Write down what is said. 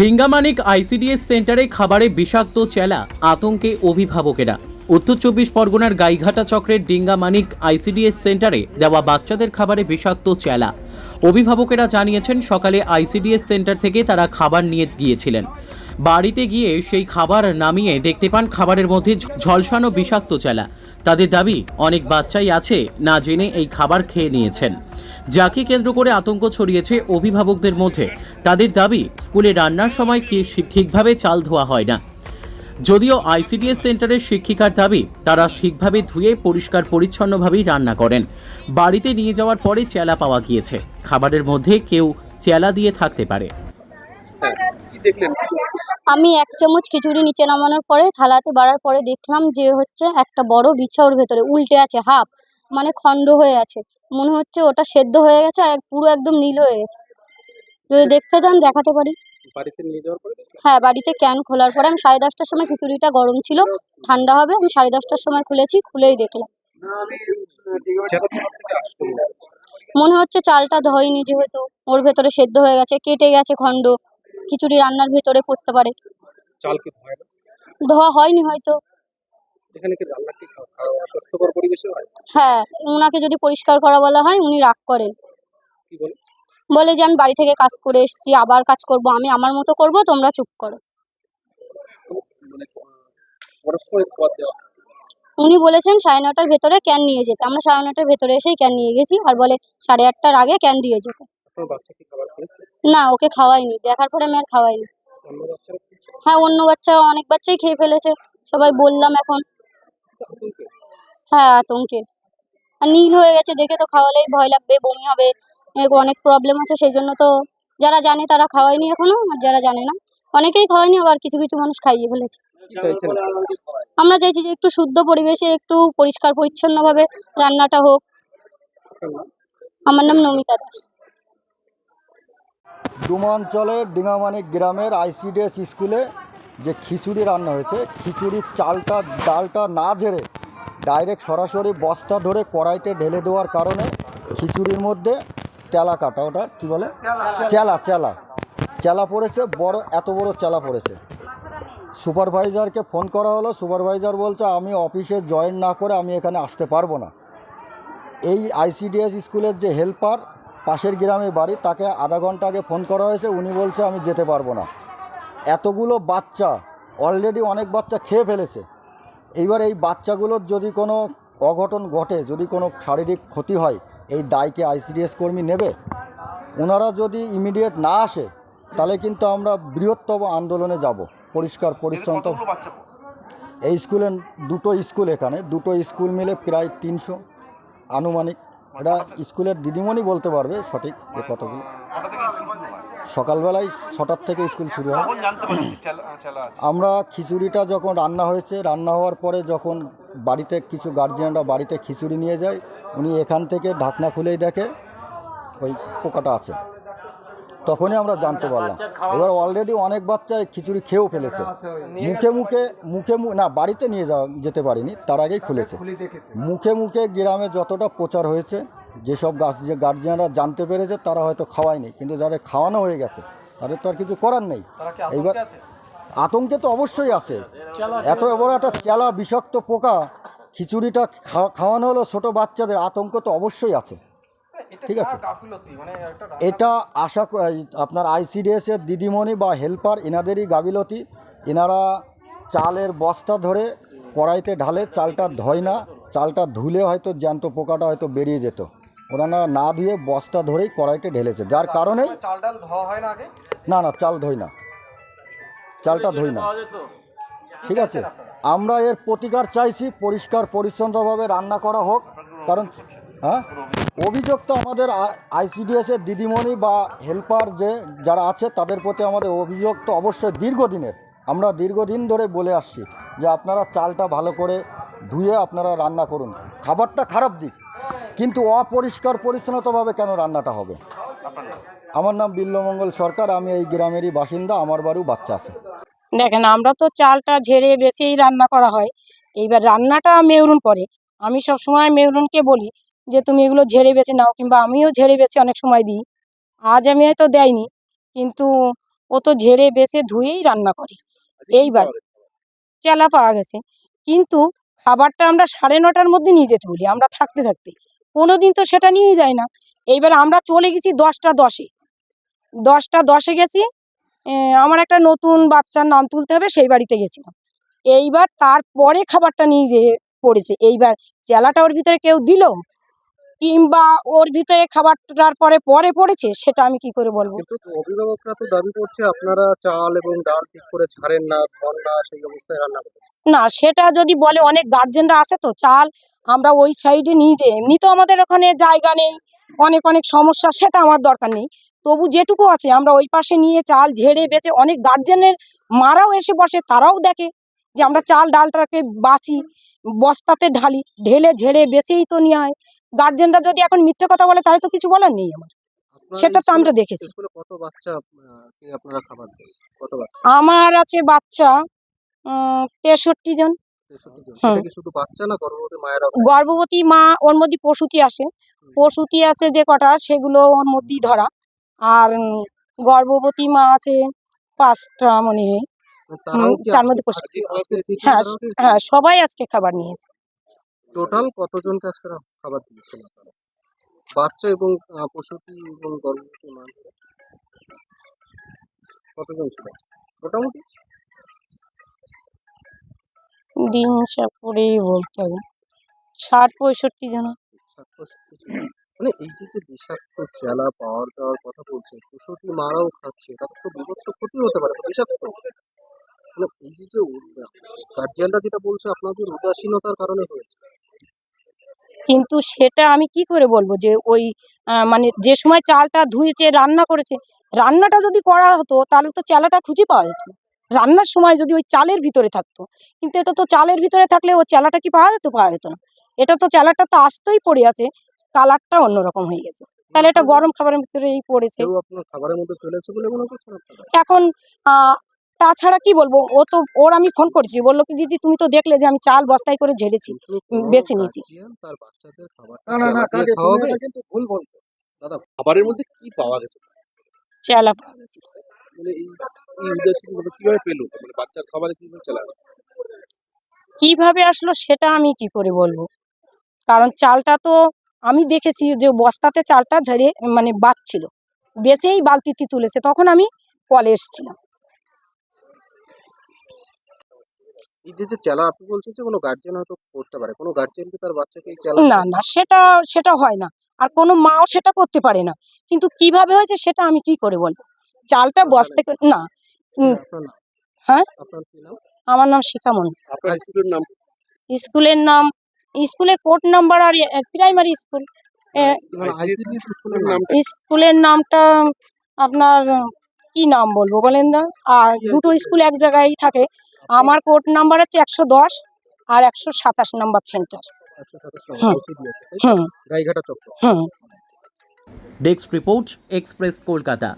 Dingamanik ICDS সেন্টারে খাবারে বিষাক্ত চেলা, আতঙ্কে অভিভাবকেরা। উত্তর চব্বিশ পরগনার গাইঘাটা চক্রের ডিঙ্গামানিক আইসিডিএস সেন্টারে দেওয়া বাচ্চাদের খাবারে বিষাক্ত চেলা। অভিভাবকেরা জানিয়েছেন, সকালে আইসিডিএস সেন্টার থেকে তারা খাবার নিয়ে গিয়েছিলেন। বাড়িতে গিয়ে সেই খাবার নামিয়ে দেখতে পান, খাবারের মধ্যে ঝলসানো বিষাক্ত চেলা। তাদের দাবি, অনেক বাচ্চাই আছে, না জেনে এই খাবার খেয়ে নিয়েছেন। যাকে কেন্দ্র করে আতঙ্ক ছড়িয়েছে অভিভাবকদের মধ্যে। তাদের দাবি, স্কুলে রান্নার সময় কি ঠিকভাবে চাল ধোয়া হয় না। যদিও আইসিডিএস সেন্টারের শিক্ষিকার দাবি, তারা ঠিকভাবে ধুয়ে পরিষ্কার পরিচ্ছন্নভাবেই রান্না করেন। বাড়িতে নিয়ে যাওয়ার পরে চেলা পাওয়া গিয়েছে। খাবারের মধ্যে কেউ চেলা দিয়ে থাকতে পারে। আমি এক চামচ খিচুড়ি নিচে নামানোর পরে, থালাতে বাড়ার পরে দেখলাম যে হচ্ছে একটা বড় বিছা ভেতরে উল্টে আছে হাফ মানে খণ্ড হয়ে আছে। মনে হচ্ছে ওটা সেদ্ধ হয়ে গেছে আর পুরো একদম নীল হয়ে গেছে। যদি দেখতে চান দেখাতে পারি। বাড়িতে নিয়ে যাওয়ার পরে দেখলেন? হ্যাঁ বাড়িতে ক্যান খোলার পরে। আমি সাড়ে দশটার সময় খিচুড়িটা গরম ছিল ঠান্ডা হবে। আমি সাড়ে দশটার সময় খুলেছি খুলেই দেখলাম। আসলো মনে হচ্ছে? মনে হচ্ছে চালটা ধয়নি যেহেতু ওর ভেতরে সেদ্ধ হয়ে গেছে কেটে গেছে খণ্ড। খিচুড়ি রান্নার ভেতরে পড়তে পারে। চাল কি ধোয়া হয়নি হয়তো। এখানে কি রান্না কি অস্বাস্থ্যকর পরিবেশে হয়? হ্যাঁ ওনাকে যদি পরিষ্কার করা বলা হয় উনি রাগ করেন। কি বলে বলে যে আমি বাড়ি থেকে কাজ করে এসেছি আবার কাজ করব আমি আমার মতো করব তোমরা চুপ করো। মানে। উনি বলেছেন সাড়ে নটার ভেতরে ক্যান নিয়ে যেতে। আমরা সাড়ে নটার ভেতরে এসেই ক্যান নিয়ে গেছি আর বলে সাড়ে আটটার আগে ক্যান দিয়ে যেতে। না ওকে খাওয়াইনি দেখার পরে আমি আর খাওয়াইনি। হ্যাঁ অন্য বাচ্চা অনেক বাচ্চাই খেয়ে ফেলেছে। সবাই বললাম এখন হ্যাঁ আতঙ্কে। আর নীল হয়ে গেছে, দেখে তো খাওয়ালেই ভয় লাগবে, বমি হবে অনেক প্রবলেম আছে সেই জন্য তো যারা জানে তারা খাওয়ায়নি এখনও, আর যারা জানে না, অনেকেই খাওয়ায়নি, আবার কিছু কিছু মানুষ খাইয়ে ফেলেছে। আমরা চাইছি যে একটু শুদ্ধ পরিবেশে, একটু পরিষ্কার, পরিচ্ছন্নভাবে রান্নাটা হোক। আমার নাম নমিতা দাস। ডুমাঞ্চলের ডিঙামানিক গ্রামের আইসিডিএস স্কুলে যে খিচুড়ি রান্না হয়েছে, খিচুড়ির চালটা, ডালটা না ঝেড়ে ডাইরেক্ট সরাসরি বস্তা ধরে কড়াইতে ঢেলে দেওয়ার কারণে খিচুড়ির মধ্যে তেলা কাটা, ওটা কী বলে? চেলা চেলা। চেলা পড়েছে, বড়, এত বড় চেলা পড়েছে। সুপারভাইজারকে ফোন করা হলো, সুপারভাইজার বলছে, আমি অফিসে জয়েন না করে আমি এখানে আসতে পারব না। এই আইসিডিএস স্কুলের যে হেল্পার, পাশের গ্রামে বাড়ি, তাকে আধা ঘণ্টা আগে ফোন করা হয়েছে, উনি বলছে, আমি যেতে পারব না। এতগুলো বাচ্চা অলরেডি অনেক বাচ্চা খেয়ে ফেলেছে। এইবার এই বাচ্চাগুলোর যদি কোনো অঘটন ঘটে যদি কোনো শারীরিক ক্ষতি হয় এই দায়কে আইসিডিএস কর্মী নেবে? ওনারা যদি ইমিডিয়েট না আসে তাহলে কিন্তু আমরা বৃহত্তম আন্দোলনে যাব। পরিষ্কার পরিচ্ছন্নতা এই স্কুলে দুটো স্কুল এখানে। দুটো স্কুল মিলে প্রায় তিনশো আনুমানিক। এটা স্কুলের দিদিমণি বলতে পারবে সঠিক এ কতগুলো। সকালবেলায় ছটার থেকে স্কুল শুরু হয়। আমরা খিচুড়িটা যখন রান্না হয়েছে রান্না হওয়ার পরে যখন বাড়িতে কিছু গার্জিয়ানরা বাড়িতে খিচুড়ি নিয়ে যায় উনি এখান থেকে ঢাকনা খুলেই দেখে ওই পোকাটা আছে। তখনই আমরা জানতে পারলাম। এবার অলরেডি অনেক বাচ্চা এই খিচুড়ি খেয়েও ফেলেছে। মুখে মুখে মুখে মু- না বাড়িতে নিয়ে যাওয়া যেতে পারিনি তার আগেই খুলেছে। মুখে মুখে গ্রামে যতটা প্রচার হয়েছে যেসব গাছ যে গার্জিয়ানরা জানতে পেরেছে তারা হয়তো খাওয়ায়নি। কিন্তু যাদের খাওয়ানো হয়ে গেছে তাদের তো আর কিছু করার নেই। এইবার আতঙ্কে তো অবশ্যই আছে। এত বড় একটা চেলা বিষাক্ত পোকা খিচুড়িটা খাওয়ানো হলো ছোট বাচ্চাদের আতঙ্ক তো অবশ্যই আছে। ঠিক আছে। এটা আশা আপনার আইসিডিএস এর দিদিমণি বা হেল্পার এনাদেরই গাবিলতি এনারা চালের বস্তা ধরে কড়াইতে ঢালে চালটা ধয় না চালটা ধুলে হয়তো জ্যান্ত পোকাটা হয়তো বেরিয়ে যেত। ওরা না না ধুয়ে বস্তা ধরেই কড়াইতে ঢেলেছে। যার কারণেই চাল ডাল ধোয়া হয় না আগে? না না চাল ধই না। চালটা ধই না। ঠিক আছে? আমরা এর প্রতিকার চাইছি পরিষ্কার পরিচ্ছন্নভাবে রান্না করা হোক। কারণ হ্যাঁ? অভিযোগ তো আমাদের আইসিডিএস এর দিদিমণি বা হেল্পার যে যারা আছে তাদের প্রতি আমাদের অভিযোগ তো অবশ্যই দীর্ঘদিনের। আমরা দীর্ঘদিন ধরে বলে আসছি যে আপনারা চালটা ভালো করে ধুয়ে আপনারা রান্না করুন। খাবারটা খারাপ দিক। কিন্তু অপরিষ্কার পরিচ্ছন্নতাভাবে কেন রান্নাটা হবে? আমার নাম বিল্লমঙ্গল সরকার, আমি এই গ্রামেরই বাসিন্দা, আমার বাড়িও বাচ্চা আছে। দেখেন, আমরা তো চালটা ঝেড়ে বেশিই রান্না করা হয়। এইবার রান্নাটা মেউরুন করে। আমি সব সময় মেউরুনকে বলি যে, তুমি এগুলো ঝেড়ে বেছে নাও কিংবা আমিও ঝেড়ে বেছে অনেক সময় দিই। আজ আমি হয়তো দেয়নি, কিন্তু ও তো ঝেড়ে বেছে ধুয়েই রান্না করে। এইবার? চেলা পাওয়া গেছে। কিন্তু খাবারটা আমরা সাড়ে নটার মধ্যে নিয়ে যেতে বলি, আমরা থাকতে থাকতে কোনো দিন তো সেটা নিয়েই যায় না। এইবার আমরা চলে গেছি দশটা দশে। দশটা দশে গেছি আমার একটা নতুন বাচ্চার নাম তুলতে হবে, সেই বাড়িতে গেছিলাম। এইবার তারপরে খাবারটা নিয়ে যেয়ে পড়েছে। এইবার চেলাটা ওর ভিতরে কেউ দিল? কিংবা ওর ভিতরে খাবারটার পরে পরে পড়েছে সেটা আমি কি করে বলব? কিন্তু অভিভাবকরা তো দাবি করছে আপনারা চাল এবং ডাল ঠিক করে ছাড়েন না ধন না সেই অবস্থায় রান্না করেন না সেটা যদি বলে অনেক গার্জেনরা আছে তো চাল আমরা ওই সাইডে নিয়ে যাই। এমনি তো আমাদের ওখানে জায়গা নেই অনেক অনেক সমস্যা সেটা আমার দরকার নেই। তবু যেটুকু আছে আমরা ওই পাশে নিয়ে চাল ঝেড়ে বেঁচে অনেক গার্জেনের মারাও এসে বসে তারাও দেখে যে আমরা চাল ডালটাকে বাঁচি বস্তাতে ঢালি ঢেলে ঝেড়ে বেচেই তো নিয়ে হয়। গার্জেনরা যদি এখন মিথ্যে কথা বলে তাহলে তো কিছু বলার নেই আমার। সেটা তো আমরা দেখেছি। কত বাচ্চা আপনারা খাবার কত বাচ্চা? আমার আছে বাচ্চা তেষট্টি জন। গর্ভবতী মা ওর মধ্যে প্রসূতি আসে। প্রসূতি আছে যে কটা সেগুলো ওর মধ্যেই ধরা। আর গর্ভবতী মা আছে পাঁচটা মনে হয়। তার মধ্যে হ্যাঁ হ্যাঁ সবাই আজকে খাবার নিয়েছে। টোটাল কতজনকে আজকে খাবার দিয়েছেন আপনারা? বাচ্চা এবং পশুটি এবং গর্ভবতী মা কতজন ছিল? মোটামুটি? দিন হিসাব করেই বলতে হবে। ষাট পঁয়ষট্টি জন। মানে এই যে যে বিষাক্ত চেলা পাওয়ার দেওয়ার কথা বলছে প্রসূতি মারাও খাচ্ছে তাতে তো বিভৎস ক্ষতি হতে পারে বিষাক্ত মানে এই যে যে গার্জিয়ানরা যেটা বলছে আপনাদের উদাসীনতার কারণে হয়েছে। কিন্তু সেটা আমি কি করে বলব যে ওই মানে যে সময় চালটা ধুয়েছে রান্না করেছে রান্নাটা যদি করা হতো তাহলে তো চালাটা খুঁজে পাওয়া যেত। রান্নার সময় যদি ওই চালের ভিতরে থাকতো কিন্তু এটা তো চালের ভিতরে থাকলে ও চালাটা কি পাওয়া যেত? পাওয়া যেত না। এটা তো চালাটা তো আস্তই পড়ে আছে কালারটা অন্যরকম হয়ে গেছে। তাহলে এটা গরম খাবারের ভিতরেই পড়েছে। এখন তাছাড়া কি বলব? ও তো ওর আমি ফোন করেছি। বলল কি দিদি তুমি তো দেখলে যে আমি চাল বস্তায় করে ঝেড়েছি বেছে নিয়েছি। guardian তার বাচ্চাদের খাবার না না না কাকে তুমি এটা কিন্তু ভুল বলছো। দাদা খাবারের মধ্যে কি পাওয়া গেছে? চেলা পাওয়া গেছে। মানে মানে কীভাবে আসলো সেটা আমি কি করে বলব? কারণ চালটা তো আমি দেখেছি যে বস্তাতে চালটা ঝেড়ে মানে বাচ্ছিল। বেচেই বালতিতে তুলেছে। তখন আমি কলে এসেছিলাম। এই যে যে চেলা আপনি বলছেন যে কোনো গার্জেন হয়তো করতে পারে। কোনো গার্জেন কি তার বাচ্চাকে এই চেলা না না সেটা সেটা হয় না। আর কোনো মাও সেটা করতে পারে না। কিন্তু কীভাবে হয়েছে সেটা আমি কি করে বলব? চালটা বস্তা না আপনার হ্যাঁ? আপনার কি নাম? আমার নাম শিখামন আপনার স্কুলের নাম? স্কুলের নাম স্কুলের কোড নাম্বার আর প্রাইমারি স্কুল এ, আইসিডি স্কুলের নাম? স্কুলের নামটা আপনার কি নাম বলব বলেন না আর দুটো স্কুল এক জায়গায় থাকে। আমার কোড নাম্বার হচ্ছে একশো দশ আর একশো সাতাশ নাম্বার সেন্টার হ্যাঁ হুম। Desk report express Kolkata